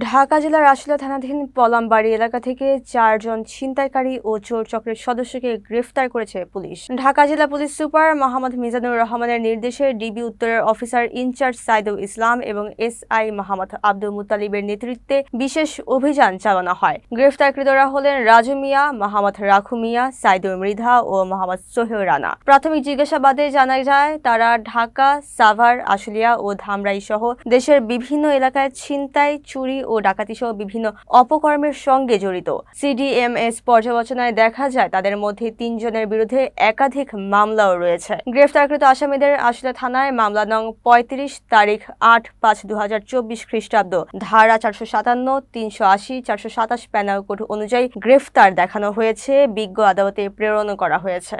ঢাকা জেলার আশুলিয়া থানাধীন পলামবাড়ি এলাকা থেকে চারজন ছিনতাইকারী ও চোর চক্রের সদস্যকে গ্রেফতার করেছে পুলিশ। ঢাকা জেলা পুলিশ সুপার মোহাম্মদ মিজানুর রহমানের নির্দেশে ডিবি উত্তরের অফিসার ইনচার্জ সাইদুল ইসলাম এবং এস আই মোহাম্মদ আব্দুল মুতালিবের নেতৃত্বে বিশেষ অভিযান চালানো হয়। গ্রেফতারকৃতরা হলেন রাজু মিয়া, মোহাম্মদ রাখু মিয়া সাইদুল মৃধা ও মোহাম্মদ সোহেল রানা। প্রাথমিক জিজ্ঞাসাবাদে জানা যায়, তারা ঢাকা, সাভার, আশুলিয়া ও ধামরাই সহ দেশের বিভিন্ন এলাকায় ছিনতাই, চুরি ও ডাকাতি সহ বিভিন্ন অপকর্মের সঙ্গে জড়িত। সিডিএমএস পর্যালোচনায় দেখা যায়, তাদের মধ্যে তিনজনের বিরুদ্ধে একাধিক মামলাও রয়েছে। গ্রেফতারকৃত আসামিদের আশুলিয়া থানায় মামলা নং পঁয়ত্রিশ, তারিখ আট পাঁচ দু হাজার চব্বিশ খ্রিস্টাব্দ, ধারা চারশো সাতান্ন, তিনশো আশি, চারশো সাতাশ প্যানাল কোড অনুযায়ী গ্রেফতার দেখানো হয়েছে, বিজ্ঞ আদালতে প্রেরণ করা হয়েছে।